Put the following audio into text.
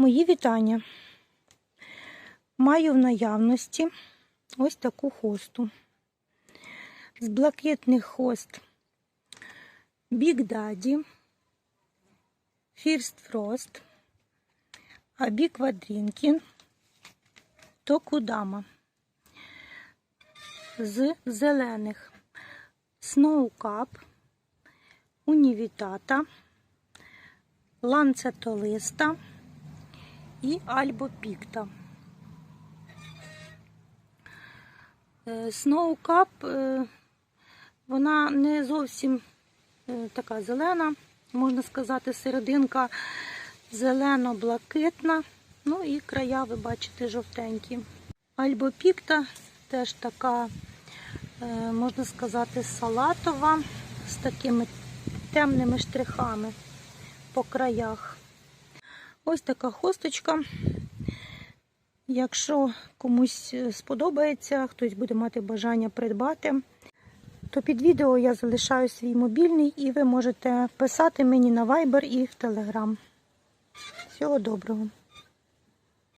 Мої вітання. Маю в наявності ось таку хосту. З блакитних хост Big Daddy, First Frost, Абі Квадрінкін, Токудама. З зелених Snow Cup, Унівітата, ланцетолиста і альбопікта. Snow Cup, е, вона не зовсім е, така зелена, можна сказати, серединка зелено-блакитна. Ну і края, ви бачите, жовтенькі. Альбопікта теж така, е, можна сказати, салатова, з такими темними штрихами по краях. Ось така хосточка. Якщо комусь сподобається, хтось буде мати бажання придбати, то під відео я залишаю свій мобільний і ви можете писати мені на Viber і в Telegram. Всього доброго!